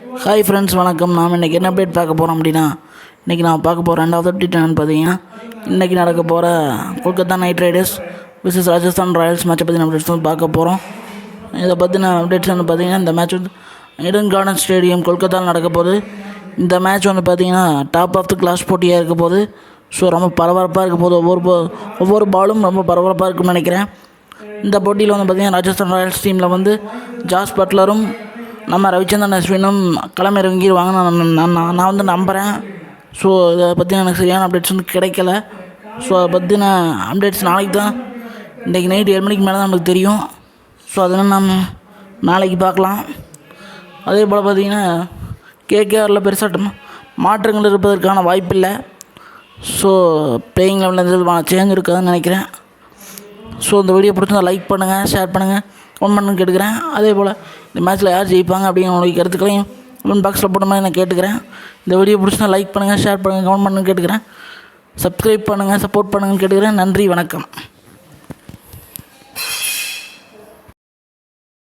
Hi friends வணக்கம். நாம் இன்றைக்கி என்ன அப்டேட் பார்க்க போகிறோம் அப்படின்னா இன்றைக்கி நான் பார்க்க போகிற ரெண்டாவது அப்டேட் என்னென்னு பார்த்தீங்கன்னா இன்றைக்கி நடக்க போகிற Kolkata Night Riders versus Rajasthan Royals மேட்சை பற்றின அப்டேட்ஸ் வந்து பார்க்க போகிறோம் இதை பற்றின அப்டேட்ஸ் வந்து பார்த்தீங்கன்னா இந்த மேட்ச் வந்து இடன் கார்டன் ஸ்டேடியம் கொல்கத்தாவில் நடக்க போகுது. இந்த மேட்ச் வந்து பார்த்தீங்கன்னா டாப் ஆஃப் த கிளாஸ் போட்டியாக இருக்க போது ஸோ ரொம்ப பரபரப்பாக இருக்க போது ஒவ்வொரு ஒவ்வொரு பாலும் ரொம்ப பரபரப்பாக இருக்கும்னு நினைக்கிறேன். இந்த போட்டியில் வந்து பார்த்திங்கன்னா ராஜஸ்தான் ராயல்ஸ் டீமில் வந்து ஜாஸ் பட்லரும் நம்ம ரவிச்சந்திரன் அஸ்வினும் களமிறங்கிடுவாங்க நான் நான் நான் நான் வந்து நம்புகிறேன் ஸோ இதை பற்றி எனக்கு சரியான அப்டேட்ஸ் வந்து கிடைக்கல. ஸோ அதை பற்றின அப்டேட்ஸ் நாளைக்கு தான். இன்றைக்கி நைட் ஏழு மணிக்கு மேலே தான் நமக்கு தெரியும் ஸோ அதெல்லாம் நம்ம நாளைக்கு பார்க்கலாம். அதே போல் பார்த்திங்கன்னா கேகேஆரில் பெருசாக மாற்றங்கள் இருப்பதற்கான வாய்ப்பில்லை ஸோ பிளேயிங் லெவலில் சேஞ்ச் இருக்காதுன்னு நினைக்கிறேன். ஸோ இந்த வீடியோ பிடிச்சிருந்தா லைக் பண்ணுங்கள் ஷேர் பண்ணுங்கள் ஃபோன் பண்ணுன்னு கேட்டுக்கிறேன் அதே போல் இந்த மேட்ச்சில் யார் ஜெயிப்பாங்க அப்படிங்கிற உங்களுடைய கருத்துக்களையும் கமெண்ட் பாக்ஸில் போட்ட மாதிரி நான் கேட்டுக்கிறேன். இந்த வீடியோ பிடிச்சினா லைக் பண்ணுங்கள் ஷேர் பண்ணுங்கள் கமெண்ட் பண்ணுன்னு கேட்டுக்கிறேன். சப்ஸ்கிரைப் பண்ணுங்கள் சப்போர்ட் பண்ணுங்கன்னு கேட்டுக்கிறேன். நன்றி வணக்கம்.